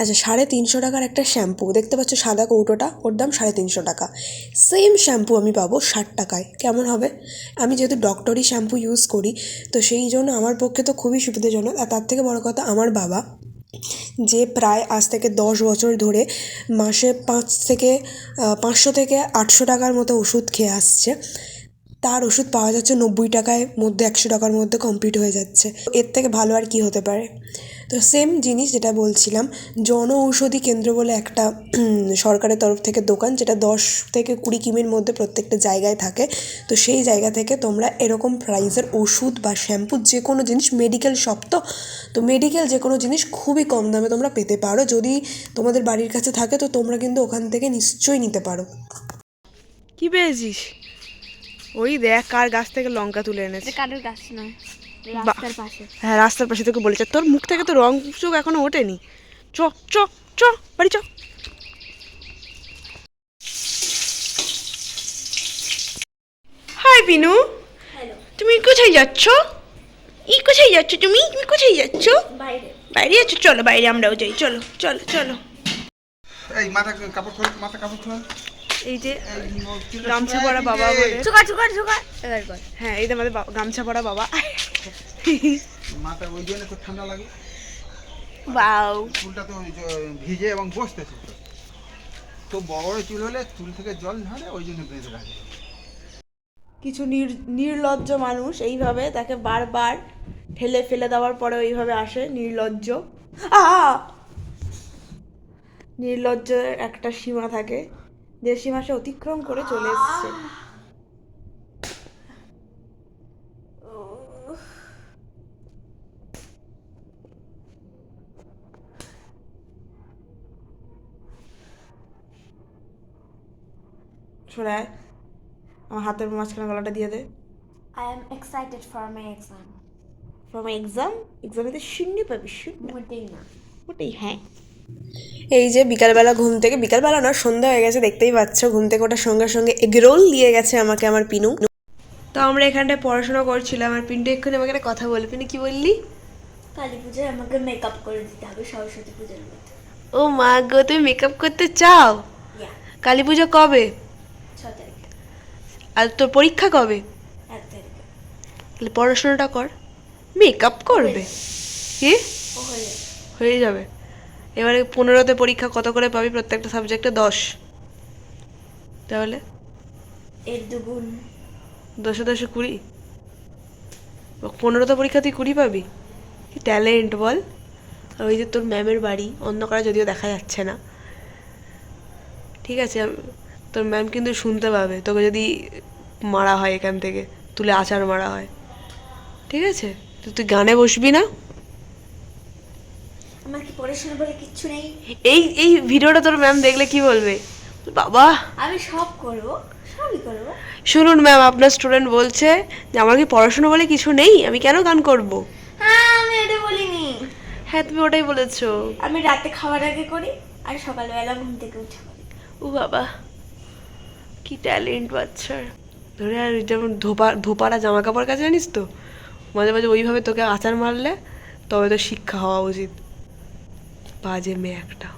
আচ্ছা সাড়ে তিনশো টাকার একটা শ্যাম্পু। দেখতে পাচ্ছ সাদা কৌটোটা, ওর দাম সাড়ে তিনশো টাকা। সেম শ্যাম্পু আমি পাবো ষাট টাকায়। কেমন হবে? আমি যেহেতু ডক্টরি শ্যাম্পু ইউজ করি, তো সেই জন্য আমার পক্ষে তো খুবই সুবিধাজনক। আর তার থেকে বড় কথা আমার বাবা, যে প্রায় আজ থেকে দশ বছর ধরে মাসে পাঁচ থেকে পাঁচশো থেকে আটশো টাকার মতো ওষুধ খেয়ে আসছে। তার ওষুধ পাওয়া যাচ্ছে নব্বই টাকায়, মধ্যে একশো টাকার মধ্যে কমপ্লিট হয়ে যাচ্ছে। এর থেকে ভালো আর কি হতে পারে? তো সেম জিনিস যেটা বলছিলাম, জন ঔষধি কেন্দ্র বলে একটা সরকারের তরফ থেকে দোকান, যেটা দশ থেকে কুড়ি কিমির মধ্যে প্রত্যেকটা জায়গায় থাকে। তো সেই জায়গা থেকে তোমরা এরকম প্রাইসের ওষুধ বা শ্যাম্পু যে কোনো জিনিস মেডিকেল শপ তো তো মেডিকেল যে কোনো জিনিস খুবই কম দামে তোমরা পেতে পারো। যদি তোমাদের বাড়ির কাছে থাকে, তো তোমরা কিন্তু ওখান থেকে নিশ্চয়ই নিতে পারো। কী পেয়েছিস? ওই দেখ কার গাছ থেকে লঙ্কা তুলে এনেছে। কারোর গাছ নয়? রাস্তার পাশে। হ্যাঁ রাস্তার পাশে তোকে বলেছে। তোর মুখ থেকে তো রং চোখ এখনও ওঠেনি। চ চ চ বাড়ি চ। হাই পিনু। তুমি কোথায় যাচ্ছ? ই কোথায় যাচ্ছ তুমি? তুমি কোথায় যাচ্ছ? বাইরে। বাইরে যাচ্ছ? চলো বাইরে আমরাও যাই। চলো চলো চলো। এই মাথা কাপড় খোল মাথা কাপড় খোল। এই যে গামছা পরা বাবা বলে। হ্যাঁ এই যে আমাদের গামছা পরা বাবা। মাথা ওই জন্য খুব ঠান্ডা লাগে। বাউ। চুলটা তো ভিজে এবং বসতেছে তো বড় চুল হলে চুল থেকে জল ঝরে ওই জন্য বেঁধে রাখে। কিছু নির নির্লজ্জ মানুষ এইভাবে তাকে বারবার ঠেলে ফেলে দেওয়ার পরে ওইভাবে আসে নির্লজ্জ। নির্লজ্জের একটা সীমা থাকে। যে সীমা সে অতিক্রম করে চলে এসছে। শোনায় আমার হাতের মাঝখানে গলাটা দিয়ে দে। I'm excited for my exam from exam এক্সামে তো শূন্য পাবি শূন্য। মোটেই না। ওটাই হ্যাঁ। এই যে বিকালবেলা ঘুম থেকে বিকালবেলা না সন্ধ্যা হয়ে গেছে দেখতেই পাচ্ছ ঘুম থেকে ওটার সঙ্গে সঙ্গে এগরোল দিয়ে গেছে আমাকে আমার পিনু। তো আমরা এখানটায় পড়াশোনা করছিলাম আর পিন্টু এক্ষুনি আমাকে একটা কথা বলে পিনু কি বললি? কালী পুজোয় আমাকে মেকআপ করে দিতে হবে সরস্বতী পুজোর মধ্যে। ও মা গো তুমি মেকআপ করতে চাও? কালী পুজো কবে? আর তোর পরীক্ষা কবে? তাহলে পড়াশোনাটা কর। মেকআপ করবে। কি? হয়ে যাবে। এবারে পনেরোতে পরীক্ষা কত করে পাবি প্রত্যেকটা সাবজেক্টে দশ। তাহলে? এর দুগুণ। দশে দশে কুড়ি? পনেরোতে পরীক্ষা তুই কুড়ি পাবি? কি ট্যালেন্ট বল। আর ওই যে তোর ম্যামের বাড়ি অন্ধকারে যদিও দেখা যাচ্ছে না। ঠিক আছে তোর ম্যাম কিন্তু শুনতে পাবে। তোকে যদি মারা হয় এখান থেকে তুলে আচার মারা হয়। ঠিক আছে? তুই গানে বসবি না? আমার বলে কিচ্ছু নেই। এই এই ভিডিওটা তোর ম্যাম দেখলে কি বলবে? বাবা। আমি সব করব সবই করব। শুনুন ম্যাম আপনার স্টুডেন্ট বলছে যে আমার কি পড়াশোনা বলে কিছু নেই আমি কেন গান করব? হ্যাঁ আমি এটা বলিনি। হ্যাঁ তুমি ওটাই বলেছ। আমি রাতে খাওয়ার আগে করি আর সকালবেলা ঘুম থেকে উঠে করি ও বাবা কি ট্যালেন্ট বাচ্চার। ধরে আর যেমন ধোপা ধোপারা জামা কাপড় কাছে জানিস তো? মাঝে মাঝে ওইভাবে তোকে আচার মারলে তবে তো শিক্ষা হওয়া উচিত। বাজে মেয়ে একটা।